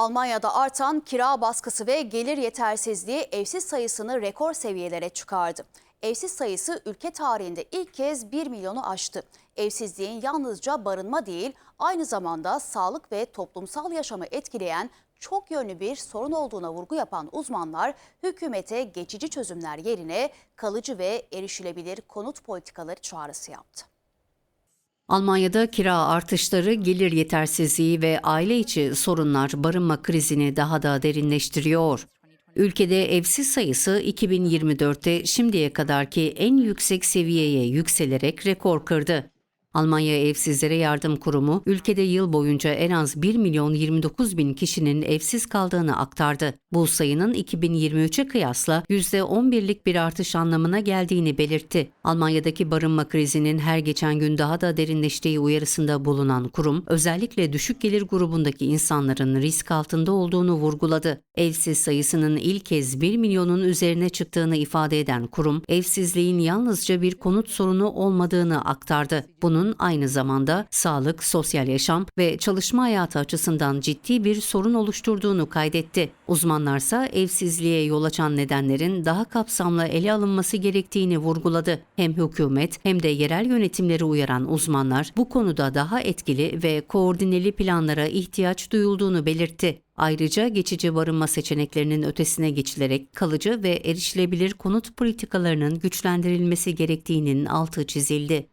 Almanya'da artan kira baskısı ve gelir yetersizliği evsiz sayısını rekor seviyelere çıkardı. Evsiz sayısı ülke tarihinde ilk kez 1 milyonu aştı. Evsizliğin yalnızca barınma değil, aynı zamanda sağlık ve toplumsal yaşamı etkileyen çok yönlü bir sorun olduğuna vurgu yapan uzmanlar, hükümete geçici çözümler yerine kalıcı ve erişilebilir konut politikaları çağrısı yaptı. Almanya'da kira artışları, gelir yetersizliği ve aile içi sorunlar barınma krizini daha da derinleştiriyor. Ülkede evsiz sayısı 2024'te şimdiye kadarki en yüksek seviyeye yükselerek rekor kırdı. Almanya Evsizlere Yardım Kurumu, ülkede yıl boyunca en az 1 milyon 29 bin kişinin evsiz kaldığını aktardı. Bu sayının 2023'e kıyasla %11'lik bir artış anlamına geldiğini belirtti. Almanya'daki barınma krizinin her geçen gün daha da derinleştiği uyarısında bulunan kurum, özellikle düşük gelir grubundaki insanların risk altında olduğunu vurguladı. Evsiz sayısının ilk kez 1 milyonun üzerine çıktığını ifade eden kurum, evsizliğin yalnızca bir konut sorunu olmadığını aktardı. Bunun aynı zamanda sağlık, sosyal yaşam ve çalışma hayatı açısından ciddi bir sorun oluşturduğunu kaydetti. Uzmanlarsa evsizliğe yol açan nedenlerin daha kapsamlı ele alınması gerektiğini vurguladı. Hem hükümet hem de yerel yönetimleri uyaran uzmanlar bu konuda daha etkili ve koordineli planlara ihtiyaç duyulduğunu belirtti. Ayrıca geçici barınma seçeneklerinin ötesine geçilerek kalıcı ve erişilebilir konut politikalarının güçlendirilmesi gerektiğinin altı çizildi.